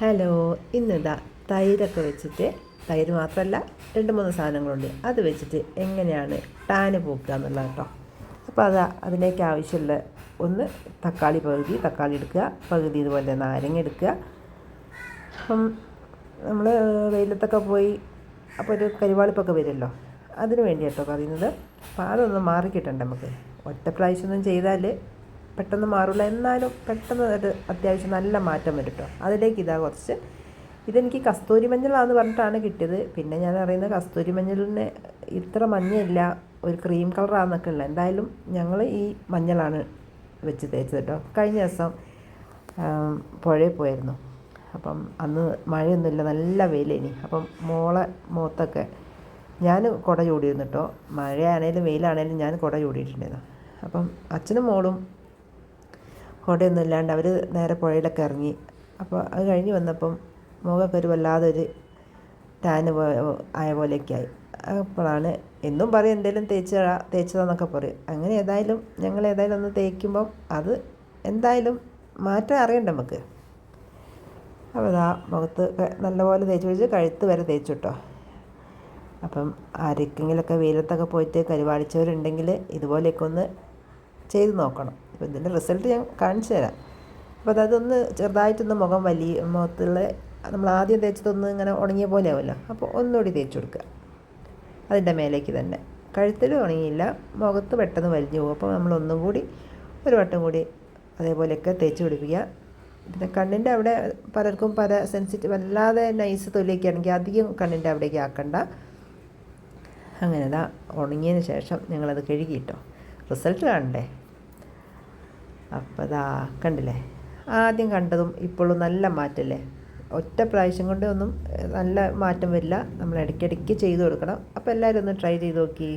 Hello ഇന്നിതാ തൈരൊക്കെ വെച്ചിട്ട് തൈര് മാത്രമല്ല രണ്ട് മൂന്ന് സാധനങ്ങളുണ്ട്. അത് വെച്ചിട്ട് എങ്ങനെയാണ് ടാന് പോക്കുക എന്നുള്ളത് കേട്ടോ. അപ്പോൾ അതാ അതിലേക്ക് ആവശ്യമുള്ള ഒന്ന് തക്കാളി പകുതി തക്കാളി എടുക്കുക പകുതി ഇതുപോലെ നാരങ്ങ എടുക്കുക. അപ്പം നമ്മൾ വെയിലത്തൊക്കെ പോയി അപ്പോൾ ഒരു കരിവാളിപ്പൊക്കെ വരുമല്ലോ. അതിന് വേണ്ടി കേട്ടോ പറയുന്നത്. അപ്പോൾ അതൊന്ന് മാറിക്കിട്ടണ്ട നമുക്ക്? ഒറ്റ പ്രാവശ്യമൊന്നും ചെയ്താൽ പെട്ടെന്ന് മാറില്ല എന്നാലും പെട്ടെന്ന് അത് അത്യാവശ്യം നല്ല മാറ്റം വരും കേട്ടോ അതിലേക്ക് ഇതാ കുറച്ച്. ഇതെനിക്ക് കസ്തൂരി മഞ്ഞളാന്ന് പറഞ്ഞിട്ടാണ് കിട്ടിയത്. പിന്നെ ഞാൻ അറിയുന്നത് കസ്തൂരി മഞ്ഞളിന് ഇത്ര മഞ്ഞയില്ല. ഒരു ക്രീം കളറാന്നൊക്കെ ഉള്ളത് എന്തായാലും ഞങ്ങൾ ഈ മഞ്ഞളാണ് വെച്ച് തേച്ചത് കേട്ടോ കഴിഞ്ഞ ദിവസം പുഴയിൽ പോയിരുന്നു. അപ്പം അന്ന് മഴയൊന്നുമില്ല. നല്ല വെയിലേനി. അപ്പം മോളെ മുഖത്തൊക്കെ ഞാൻ കുട ചൂടിയിരുന്നു കേട്ടോ മഴയാണേലും വെയിലാണേലും ഞാൻ കുട ചൂടിയിട്ടുണ്ടായിരുന്നു. അപ്പം അച്ഛനും മോളും കുടയൊന്നും ഇല്ലാണ്ട് അവർ നേരെ പുഴയിലൊക്കെ ഇറങ്ങി. അപ്പോൾ അത് കഴിഞ്ഞ് വന്നപ്പം മുഖമൊക്കെ ഒരു വല്ലാതെ ഒരു ടാന് ആയ പോലെയൊക്കെ ആയി. അപ്പോഴാണ് എന്നും പറയും എന്തെങ്കിലും തേച്ച് തേച്ചതാന്നൊക്കെ പറയും. അങ്ങനെ ഏതായാലും ഞങ്ങൾ ഏതായാലും ഒന്ന് തേക്കുമ്പം അത് എന്തായാലും മാറ്റം അറിയണ്ട നമുക്ക്. അപ്പോൾ അതാ മുഖത്ത് നല്ലപോലെ തേച്ച് പിടിച്ച് കഴുത്ത് വരെ തേച്ചു കേട്ടോ അപ്പം ആരെക്കെങ്കിലൊക്കെ വെയിലത്തൊക്കെ പോയിട്ട് കരുവാളിച്ചവരുണ്ടെങ്കിൽ ഇതുപോലെയൊക്കെ ഒന്ന് ചെയ്ത് നോക്കണം. അപ്പോൾ ഇതിന്റെ റിസൾട്ട് ഞാൻ കാണിച്ചു തരാം. അപ്പോൾ അതൊന്ന് ചെറുതായിട്ടൊന്ന് മുഖം വലിയ മുഖത്തുള്ള നമ്മൾ ആദ്യം തേച്ചതൊന്ന് ഇങ്ങനെ ഉണങ്ങിയ പോലെ ആവുമല്ലോ. അപ്പോൾ ഒന്നുകൂടി തേച്ച് കൊടുക്കുക. അതിന്റെ മേലേക്ക് തന്നെ. കഴുത്തിൽ ഉണങ്ങിയില്ല. മുഖത്ത് പെട്ടെന്ന് വലിഞ്ഞു പോകും. അപ്പോൾ നമ്മൾ ഒന്നും കൂടി ഒരു വട്ടം കൂടി അതേപോലെയൊക്കെ തേച്ച് പിടിപ്പിക്കുക. പിന്നെ കണ്ണിന്റെ അവിടെ പലർക്കും പല സെൻസിറ്റീവ് അല്ലാതെ നൈസ് തൊലിയൊക്കെ ആണെങ്കിൽ അധികം കണ്ണിന്റെ അവിടേക്ക് ആക്കണ്ട. അങ്ങനെ ഇതാ ഉണങ്ങിയതിന് ശേഷം ഞങ്ങളത് കഴുകിയിട്ടോ റിസൾട്ട് കാണണ്ടേ? അപ്പോൾ അതാ കണ്ടില്ലേ? ആദ്യം കണ്ടതും ഇപ്പോഴും നല്ല മാറ്റമല്ലേ ഒറ്റ പ്രാവശ്യം കൊണ്ട് ഒന്നും നല്ല മാറ്റം വരില്ല. നമ്മൾ ഇടയ്ക്കിടയ്ക്ക് ചെയ്തു കൊടുക്കണം. അപ്പോൾ എല്ലാവരും ഒന്ന് ട്രൈ ചെയ്ത് നോക്കി.